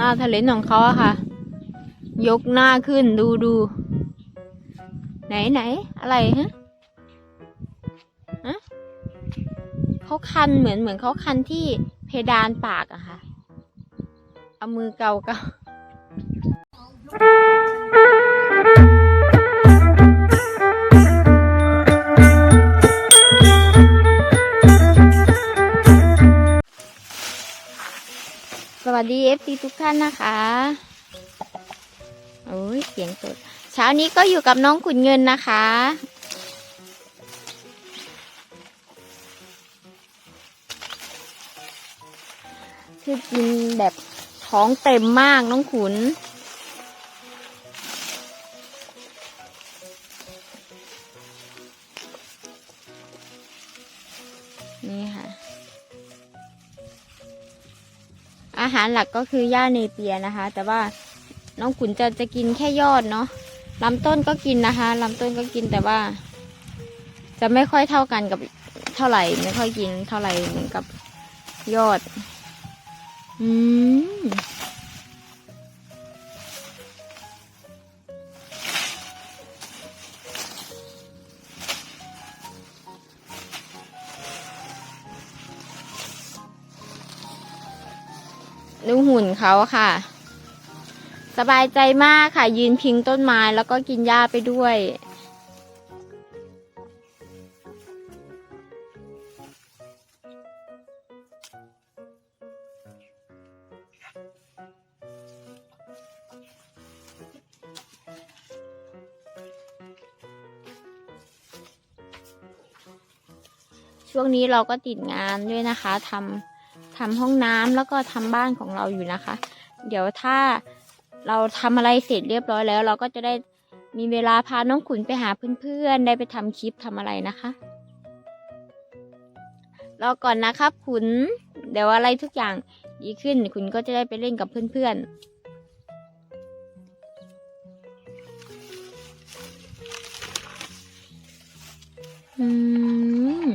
หน้าทะเลนของเขาอะค่ะ ยกหน้าขึ้นดูดูไหนไหนอะไรฮะฮะเขาคันเหมือนเหมือนเขาคันที่เพดานปากอะค่ะ เอามือเกาเกา วัสดีเอฟซีทุกท่านนะคะโอ้ยเสียงสด เช้านี้ก็อยู่กับน้องขุนเงินนะคะ คือกินแบบท้องเต็มมากน้องขุน อาหารหลักก็คือหญ้าเนเปียนะคะ แต่ว่าน้องขุนจะจะกินแค่ยอดเนาะลำต้นก็กินนะคะลำต้นก็กินแต่ว่า จะไม่ค่อยเท่ากันกับเท่าไหร่ ไม่ค่อยกินเท่าไหร่เหมือนกับยอด อืม ดูหุ่นเขาค่ะ สบายใจมากค่ะ ยืนพิงต้นไม้แล้วก็กินหญ้าไปด้วยช่วงนี้เราก็ติดงานด้วยนะคะทำ ทำห้องน้ำแล้วก็ทำบ้านของเราอยู่นะคะ เดี๋ยวถ้าเราทำอะไรเสร็จเรียบร้อยแล้ว เราก็จะได้มีเวลาพาน้องขุนไปหาเพื่อนๆ ได้ไปทำคลิปทำอะไรนะคะรอก่อนนะครับขุนเดี๋ยวอะไรทุกอย่างดีขึ้นขุนก็จะได้ไปเล่นกับเพื่อนๆอืม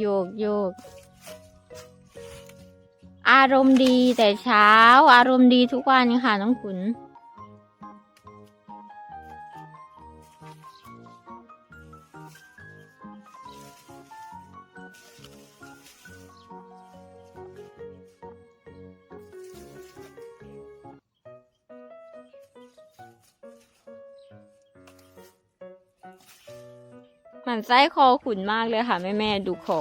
โยกโยก อารมณ์ดีแต่เช้า อารมณ์ดีทุกวันค่ะน้องขุน มันไส้คอขุนมากเลยค่ะ แม่แม่ๆดูคอ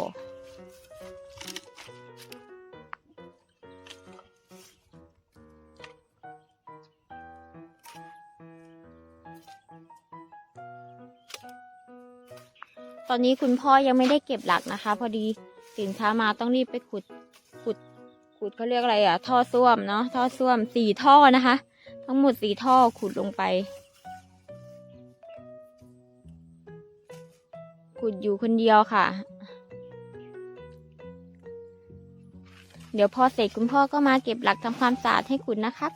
ตอนนี้คุณพ่อยังไม่ได้เก็บหลักนะคะ พอดีตื่นเช้ามาต้องรีบไปขุดขุดขุดเขาเรียกอะไรอะท่อส้วมเนาะท่อส้วมสี่ท่อนะคะ ทั้งหมดสี่ท่อขุดลงไป ขุดอยู่คนเดียวค่ะ เดี๋ยวพอเสร็จคุณพ่อก็มาเก็บหลักทำความสะอาดให้ขุดนะครับ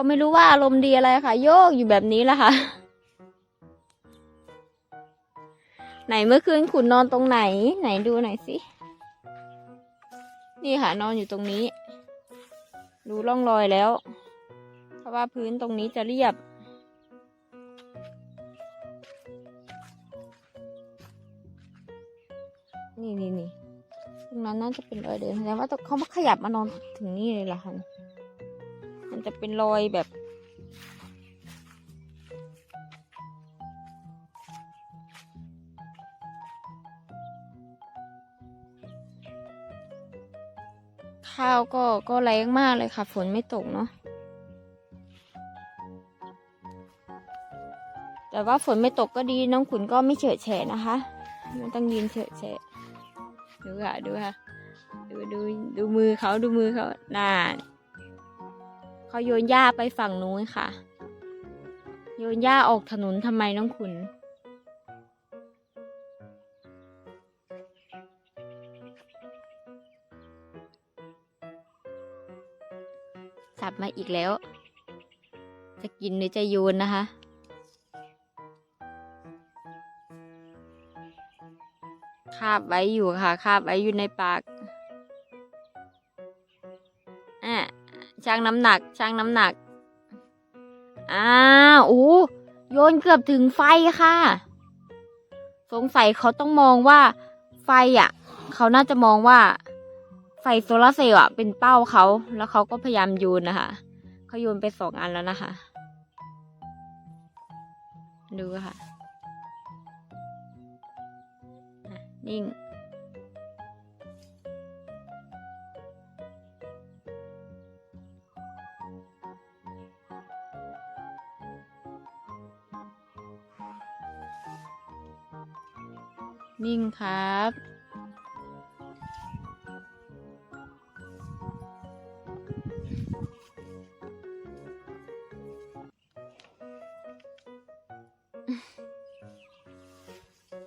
ก็ไม่รู้ว่าอารมณ์ดีอะไรค่ะ โยกอยู่แบบนี้แหละค่ะ ไหนเมื่อคืนขุนนอนตรงไหน ไหนดูหน่อยสิ นี่ค่ะนอนอยู่ตรงนี้ ดูร่องรอยแล้ว เพราะว่าพื้นตรงนี้จะเรียบนี่นี่นี่ตรงนั้นน่าจะเป็นรอยเดินแสดงว่าเขามาขยับมานอนถึงนี่เลยเหรอคะันจะเป็นรอยแบบ ข้าวก็ก็แรงมากเลยค่ะ ฝนไม่ตกเนาะแต่ว่าฝนไม่ตกก็ดีน้องขุนก็ไม่เฉอะแฉะนะคะมันต้องยืนเฉอะแฉะดูค่ะดูค่ะดูดูดูมือเขาดูมือเขานา เขาโยนหญ้าไปฝั่งนู้นค่ะ โยนหญ้าออกถนนทำไมน้องขุน สับมาอีกแล้ว จะกินหรือจะโยนนะคะคาบไว้อยู่ค่ะคาบไว้อยู่ในปาก ช่างน้ำหนักช่างน้ำหนักอ้าวโอ้โยนเกือบถึงไฟค่ะ สงสัยเขาต้องมองว่าไฟอะ เขาน่าจะมองว่า ไฟโซลาร์เซลล์อะ เป็นเป้าเขาแล้วเขาก็พยายามโยนนะคะเขาโยนไปสองอันแล้วนะคะ ดูค่ะนิ่ง นิ่งครับ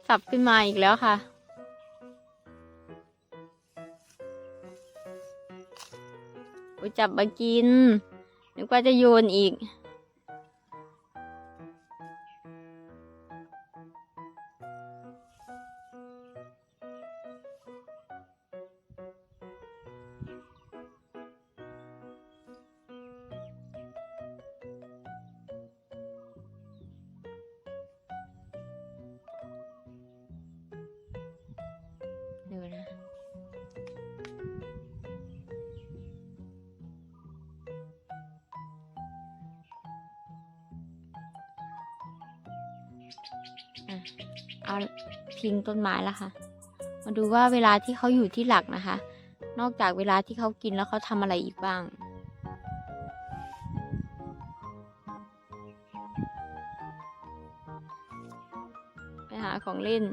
สับขึ้นมาอีกแล้วค่ะจับมากินนึกว่าจะโยนอีก อะเอาทิ้งต้นไม้แล้วค่ะ มาดูว่าเวลาที่เขาอยู่ที่หลักนะคะ นอกจากเวลาที่เขากินแล้วเขาทำอะไรอีกบ้างไปหาของเล่น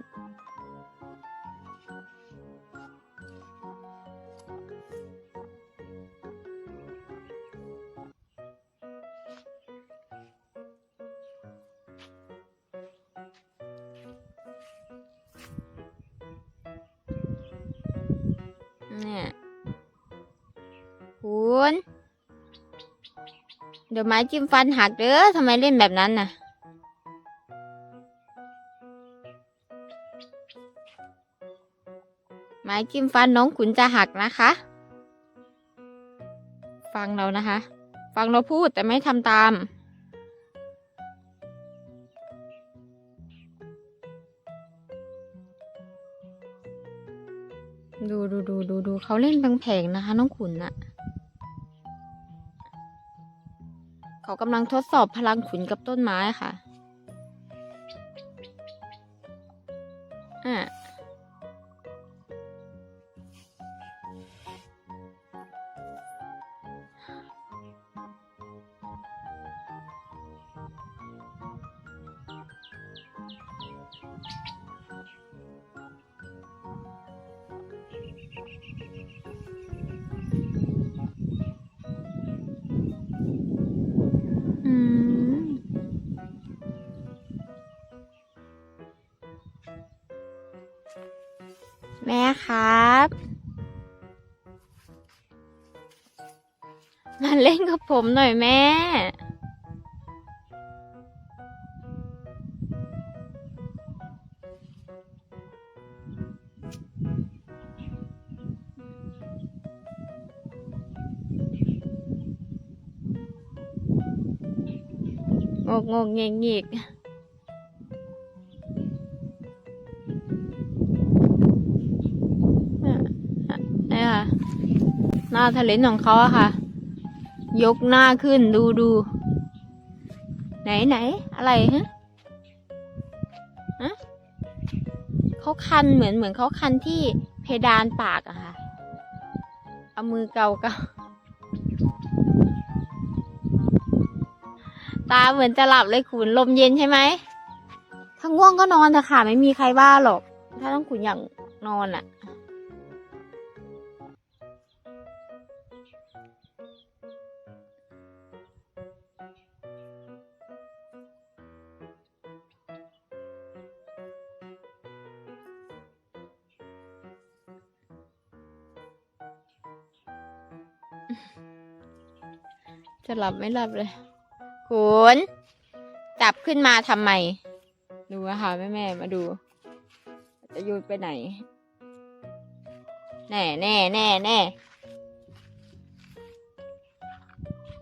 เนี่ยคุณเดี๋ยวไม้จิ้มฟันหักเด้อทำไมเล่นแบบนั้นน่ะ ไม้จิ้มฟันน้องขุนจะหักนะคะ ฟังเรานะคะ ฟังเราพูดแต่ไม่ทำตาม ดูดูดูดูดูเขาเล่นแผงๆนะคะ น้องขุนน่ะเขากำลังทดสอบพลังขุนกับต้นไม้ค่ะ แม่ครับ มาเล่นกับผมหน่อยแม่ งกงกเงกเงก น้าทะเลนของเขาอะค่ะ ยกหน้าขึ้นดูดู ไหนไหนอะไรฮะฮะเขาคันเหมือนเหมือนเขาคันที่เพดานปากอะค่ะ เอามือเกาเกาตาเหมือนจะหลับเลยขุนลมเย็นใช่ไหมถ้าง่วงก็นอนเถอะค่ะ ไม่มีใครว่าหรอก ถ้าต้องขุนอย่างนอนอะ่ะ จะหลับไม่หลับเลยขุนจับขึ้นมาทำไม ดูอะค่ะแม่แม่มาดู จะโยนไปไหน แน่แน่แน่แน่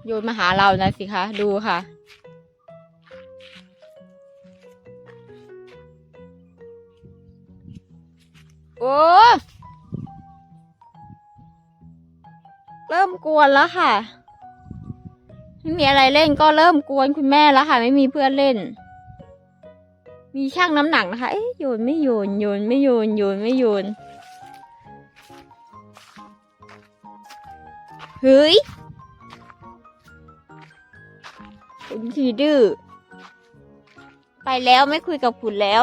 โยนมาหาเรานะสิคะดูค่ะโอ้ เริ่มกวนแล้วค่ะ ไม่มีอะไรเล่นก็เริ่มกวนคุณแม่แล้วค่ะ ไม่มีเพื่อนเล่น มีช่างน้ำหนักนะคะเอ๊ะโยนไม่โยนโยนไม่โยนโยนไม่โยนเฮ้ยคุณทีดื้อไปแล้วไม่คุยกับคุณแล้ว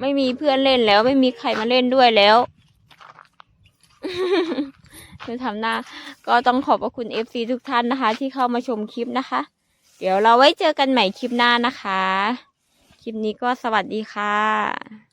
ไม่มีเพื่อนเล่นแล้ว ไม่มีใครมาเล่นด้วยแล้ว คือทำหน้า ก็ต้องขอบพระคุณ FC ทุกท่านนะคะ ที่เข้ามาชมคลิปนะคะ เดี๋ยวเราไว้เจอกันใหม่คลิปหน้านะคะ คลิปนี้ก็สวัสดีค่ะ